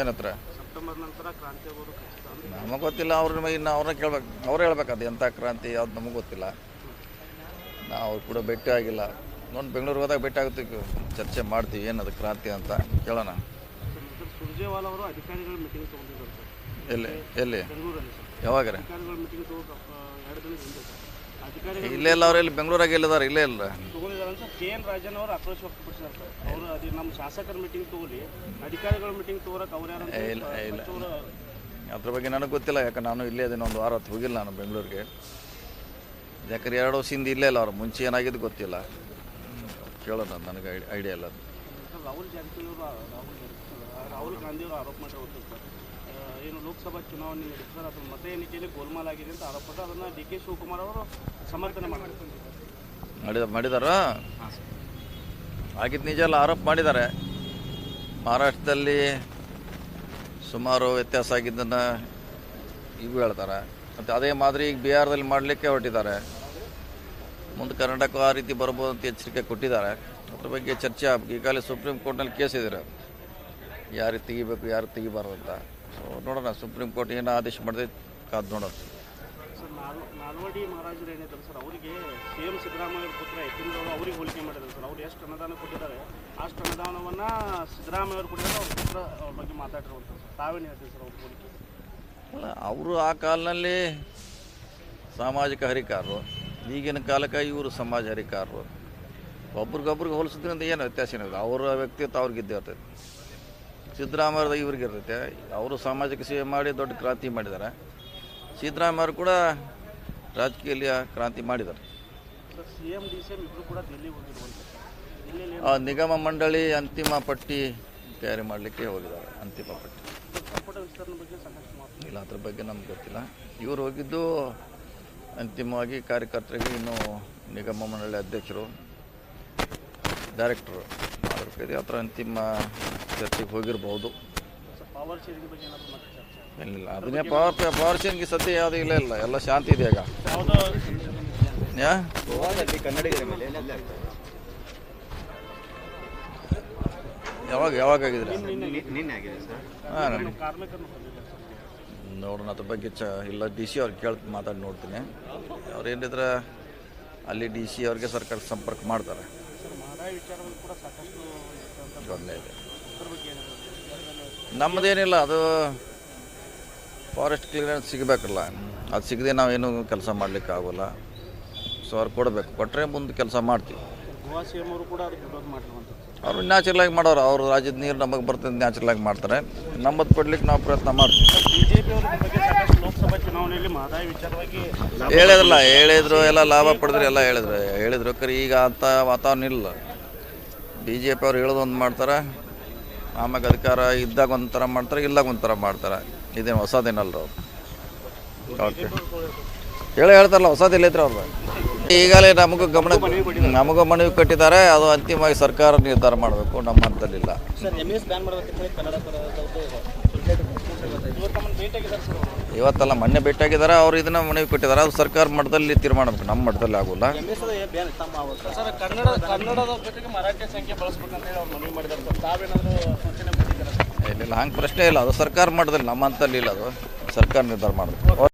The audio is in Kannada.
ಏನತ್ರ ನಮಗೆ ಗೊತ್ತಿಲ್ಲ ಅವ್ರ ಇನ್ನು ಅವ್ರನ್ನ ಕೇಳ್ಬೇಕು ಅವ್ರು ಹೇಳ್ಬೇಕು ಅದು ಎಂಥ ಕ್ರಾಂತಿ ಯಾವ್ದು ನಮಗೆ ಗೊತ್ತಿಲ್ಲ. ನಾವು ಅವ್ರು ಕೂಡ ಭೇಟಿ ಆಗಿಲ್ಲ. ನೋಡಿ ಬೆಂಗಳೂರಿಗೆ ಹೋದಾಗ ಭೇಟಿ ಆಗುತ್ತೆ ಚರ್ಚೆ ಮಾಡ್ತೀವಿ ಏನದು ಕ್ರಾಂತಿ ಅಂತ. ಕೇಳೋಣ. ಸುರ್ಜೇವಾಲ ಅವರು ಅಧಿಕಾರಿಗಳ ಮೀಟಿಂಗ್ ತೊಗೊಂಡಿದ್ದಾರೆ ಸರ್. ಎಲ್ಲಿ? ಎಲ್ಲಿ? ಯಾವಾಗ ಅಧಿಕಾರಿಗಳ ಮೀಟಿಂಗ್ ತಗೋ ಎರಡು ದಿನ ಹಿಂದೆ ಸರ್. ಅಧಿಕಾರಿಗಳು ಇಲ್ಲೇ ಇಲ್ಲ ಅವ್ರು ಎಲ್ಲಿ? ಬೆಂಗಳೂರಾಗ ಎಲ್ಲಿದ್ದಾರೆ ಇಲ್ಲೇ ಇಲ್ಲ. ಅಂತ ಕೆ ಎನ್ ರಾಜನ್ ಅವರು ಆಕ್ರೋಶ ವ್ಯಕ್ತಪಡಿಸಿದ್ದಾರೆ ಸರ್. ಅವರು ಅದೇ ನಮ್ಮ ಶಾಸಕರ ಮೀಟಿಂಗ್ ತಗೋಲಿ ಅಧಿಕಾರಿಗಳ ಮೀಟಿಂಗ್ ತಗೋರಕ್ಕೆ ಅವ್ರು ಯಾರು ಇಲ್ಲ, ಇಲ್ಲ. ಅದ್ರ ಬಗ್ಗೆ ನನಗೆ ಗೊತ್ತಿಲ್ಲ ಯಾಕೆ ನಾನು ಇಲ್ಲೇ ಅದೇ ಒಂದು ವಾರ ಹೊತ್ತು ಹೋಗಿಲ್ಲ ನಾನು ಬೆಂಗಳೂರಿಗೆ. ಯಾಕಂದ್ರೆ ಎರಡು ವರ್ಷ ಹಿಂದೆ ಇಲ್ಲೇ ಇಲ್ಲ ಅವ್ರು ಮುಂಚೆ ಏನಾಗಿದ್ದು ಗೊತ್ತಿಲ್ಲ. ಕೇಳೋಣ ನನಗೆ ಐಡಿಯಾ ಇಲ್ಲ ಅದು. ರಾಹುಲ್ ಜಾರಕಿಹೊಳಿ ರಾಹುಲ್ ಗಾಂಧಿ ಅವರು ಆರೋಪ ಮಾಡಿರೋದು ಸರ್. ಏನು ಲೋಕಸಭಾ ಚುನಾವಣೆ ನಡೆಸಿದ್ರೆ ಅದ್ರ ಮತ ಎಣಿಕೆಯಲ್ಲಿ ಗೋಲ್ಮಾಲ್ ಆಗಿದೆ ಅಂತ ಆರೋಪ ಅದನ್ನು ಡಿ ಕೆ ಶಿವಕುಮಾರ್ ಅವರು ಸಮರ್ಥನೆ ಮಾಡಿದ್ದಾರೆ ಮಾಡಿದ ಮಾಡಿದಾರ? ಆಗಿದ್ದು ನಿಜ ಎಲ್ಲ ಆರೋಪ ಮಾಡಿದ್ದಾರೆ ಮಹಾರಾಷ್ಟ್ರದಲ್ಲಿ ಸುಮಾರು ವ್ಯತ್ಯಾಸ ಆಗಿದ್ದನ್ನು ಇವು ಹೇಳ್ತಾರೆ. ಮತ್ತು ಅದೇ ಮಾದರಿ ಈಗ ಬಿಹಾರದಲ್ಲಿ ಮಾಡಲಿಕ್ಕೆ ಹೊರಟಿದ್ದಾರೆ. ಮುಂದೆ ಕರ್ನಾಟಕ ಆ ರೀತಿ ಬರ್ಬೋದು ಅಂತ ಎಚ್ಚರಿಕೆ ಕೊಟ್ಟಿದ್ದಾರೆ. ಅದ್ರ ಬಗ್ಗೆ ಚರ್ಚೆ ಈಗಾಗಲೇ ಸುಪ್ರೀಂ ಕೋರ್ಟ್ನಲ್ಲಿ ಕೇಸ್ ಇದ್ದಾರೆ ಯಾರು ತೆಗಿಬೇಕು ಯಾರು ತೆಗಿಬಾರ್ದು ಅಂತ. ಸೊ ನೋಡೋಣ, ಸುಪ್ರೀಂ ಕೋರ್ಟ್ ಏನು ಆದೇಶ ಮಾಡಿದೆ ಕಾದು ನೋಡೋಣ. ಸರ್, ನಾಲ್, ನಾಲ್ವಡಿ ಮಹಾರಾಜರು ಏನಿದ್ದಾರೆ ಸರ್, ಅವರಿಗೆ ಸಿ ಎಂ ಸಿದ್ದರಾಮಯ್ಯ ಪುತ್ರ ಅವರು ಅವರಿಗೆ ಹೋಲಿಕೆ ಮಾಡಿದ್ದಾರೆ ಸರ್. ಅವ್ರು ಎಷ್ಟು ಅನುದಾನ ಕೊಟ್ಟಿದ್ದಾರೆ, ಅಷ್ಟು ಅನುದಾನವನ್ನು ಸಿದ್ದರಾಮಯ್ಯ ಅವರು ಕೊಟ್ಟಿದ್ದಾರೆ ಅವ್ರ ಪುತ್ರ ಅವ್ರ ಬಗ್ಗೆ ಮಾತಾಡಿರುವಂಥ ಸರ್. ತಾವೇನು ಹೇಳ್ತೀವಿ ಸರ್ ಅವ್ರ ಹೋಲಿಕೆ? ಅಲ್ಲ, ಅವರು ಆ ಕಾಲದಲ್ಲಿ ಸಾಮಾಜಿಕ ಹರಿಕಾರರು, ಈಗಿನ ಕಾಲಕ್ಕೆ ಇವರು ಸಮಾಜ ಹರಿಕಾರರು. ಒಬ್ರಿಗೊಬ್ರಿಗೆ ಹೋಲಿಸಿದ್ರಿಂದ ಏನು ವ್ಯತ್ಯಾಸ ಏನಿದೆ ಅವರ ವ್ಯಕ್ತಿತ್ವ ಅವ್ರಿಗೆ ಇದ್ದೇ ಇರ್ತೈತೆ ಸಿದ್ದರಾಮಯ್ಯದ ಇವ್ರಿಗೆ ಇರ್ತೈತೆ ಅವರು ಸಾಮಾಜಿಕ ಸೇವೆ ಮಾಡಿ ದೊಡ್ಡ ಕ್ರಾಂತಿ ಮಾಡಿದ್ದಾರೆ. ಸಿದ್ದರಾಮಯ್ಯರು ಕೂಡ ರಾಜಕೀಯ ಕ್ರಾಂತಿ ಮಾಡಿದ್ದಾರೆ. ಆ ನಿಗಮ ಮಂಡಳಿ ಅಂತಿಮ ಪಟ್ಟಿ ತಯಾರಿ ಮಾಡಲಿಕ್ಕೆ ಹೋಗಿದ್ದಾರೆ ಅಂತಿಮ ಪಟ್ಟಿ. ಇಲ್ಲ ಅದ್ರ ಬಗ್ಗೆ ನಮ್ಗೆ ಗೊತ್ತಿಲ್ಲ. ಇವರು ಹೋಗಿದ್ದು ಅಂತಿಮವಾಗಿ ಕಾರ್ಯಕರ್ತರಿಗೆ ಇನ್ನೂ ನಿಗಮ ಮಂಡಳಿ ಅಧ್ಯಕ್ಷರು ಡೈರೆಕ್ಟ್ರು ಅದ್ರ ಹತ್ರ ಅಂತಿಮ ಚರ್ಚೆಗೆ ಹೋಗಿರ್ಬೋದು. ಏನಿಲ್ಲ ಅದನ್ನೇ ಪವರ್ ಪವರ್ ಚೇಂಜ್ಗೆ ಸದ್ಯ ಯಾವುದೂ ಇಲ್ಲ ಇಲ್ಲ. ಎಲ್ಲ ಶಾಂತಿ ಇದೆ ಈಗ. ಯಾವುದೋ ಯಾ? ಕನ್ನಡಿಗರ ಮೇಲೆ ಯಾವಾಗ ಯಾವಾಗ ಆಗಿದ್ರೆ? ನಿನ್ನೆ ಆಗಿದೆ ಸರ್? ಹಾಂ ನೋಡೋಣ ಅದ್ರ ಬಗ್ಗೆ ಚ ಇಲ್ಲ ಡಿ ಸಿ ಅವ್ರಿಗೆ ಕೇಳಿ ಮಾತಾಡಿ ನೋಡ್ತೀನಿ. ಅವ್ರು ಏನಿದ್ರೆ ಅಲ್ಲಿ ಡಿ ಸಿ ಅವ್ರಿಗೆ ಸರ್ಕಾರ ಸಂಪರ್ಕ ಮಾಡ್ತಾರೆ. ಸರ್ ಮಹದಾಯಿ ವಿಚಾರದಲ್ಲಿ ಕೂಡ ಸಾಕಷ್ಟು ಇರ್ತಂತ ಇದೆ. ಅದ್ರ ಬಗ್ಗೆ ಏನಾದ್ರು ನಮ್ಮದೇನಿಲ್ಲ ಅದು ಫಾರೆಸ್ಟ್ ಕ್ಲಿಯರೆನ್ಸ್ ಸಿಗಬೇಕಲ್ಲ. ಅದು ಸಿಗದೆ ನಾವೇನು ಕೆಲಸ ಮಾಡಲಿಕ್ಕೆ ಆಗೋಲ್ಲ. ಸೊ ಅವ್ರು ಕೊಡಬೇಕು. ಕೊಟ್ಟರೆ ಮುಂದೆ ಕೆಲಸ ಮಾಡ್ತೀವಿ. ಅವರು ನ್ಯಾಚುರಲ್ ಆಗಿ ಮಾಡೋರು. ಅವ್ರ ರಾಜ್ಯದ ನೀರು ನಮಗೆ ಬರ್ತದೆ ನ್ಯಾಚುರಲ್ ಆಗಿ ಮಾಡ್ತಾರೆ. ನಮ್ಮದು ಕೊಡ್ಲಿಕ್ಕೆ ನಾವು ಪ್ರಯತ್ನ ಮಾಡ್ತೀವಿ. ಹೇಳಿದ್ರಲ್ಲ ಹೇಳಿದ್ರು ಎಲ್ಲ ಲಾಭ ಪಡೆದ್ರು ಎಲ್ಲ ಹೇಳಿದ್ರು. ಹೇಳಿದ್ರು ಕರೆ ಈಗ ಅಂತ ವಾತಾವರಣ ಇಲ್ಲ. ಬಿ ಜೆ ಪಿ ಅವ್ರು ಹೇಳೋದೊಂದು ಮಾಡ್ತಾರೆ. ಆಮ್ಯಾಗ ಅಧಿಕಾರ ಇದ್ದಾಗ ಒಂಥರ ಮಾಡ್ತಾರೆ ಇಲ್ಲಾಗ ಒಂಥರ ಮಾಡ್ತಾರೆ. ಇದೇನು ಹೊಸದೇನಲ್ರ ಅವ್ರು? ಓಕೆ ಹೇಳ ಹೇಳ್ತಾರಲ್ಲ ಹೊಸದಿಲ್ಲ ಐತ್ರಿ ಅವ್ರು ಈಗಲೇ ನಮಗೂ ಗಮನ, ನಮಗೂ ಮನವಿ ಕಟ್ಟಿದ್ದಾರೆ, ಅದು ಅಂತಿಮವಾಗಿ ಸರ್ಕಾರ ನಿರ್ಧಾರ ಮಾಡಬೇಕು, ನಮ್ಮ ಹಂತದಲ್ಲಿಲ್ಲ ಇವತ್ತೆಲ್ಲ ಮೊನ್ನೆ ಭೇಟಿಯಾಗಿದ್ದಾರೆ ಅವ್ರು ಇದನ್ನ ಮನವಿ ಕೊಟ್ಟಿದ್ದಾರೆ ಅದು ಸರ್ಕಾರ ಮಟ್ಟದಲ್ಲಿ ತೀರ್ಮಾನ ನಮ್ಮ ಮಟ್ಟದಲ್ಲಿ ಆಗೋಲ್ಲ. ಇಲ್ಲ ಹಂಗೆ ಪ್ರಶ್ನೆ ಇಲ್ಲ. ಅದು ಸರ್ಕಾರ ಮಟ್ಟದಲ್ಲಿ ನಮ್ಮಂತಲ್ಲಿ ಇಲ್ಲ ಅದು. ಸರ್ಕಾರ ನಿರ್ಧಾರ ಮಾಡಬೇಕು.